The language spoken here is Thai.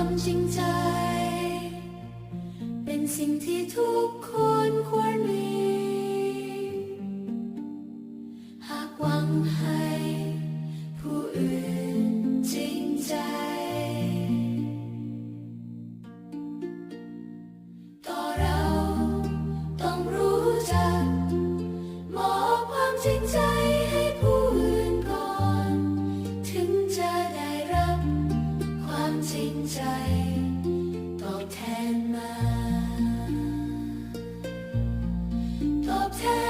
ความจริงใจ เป็นสิ่งที่ทุกคนควรมี หากหวังให้ผู้อื่นจริงใจ ต่อเราต้องรู้จักมอบความจริงใจ ใจตอบแทนมาตอบแทน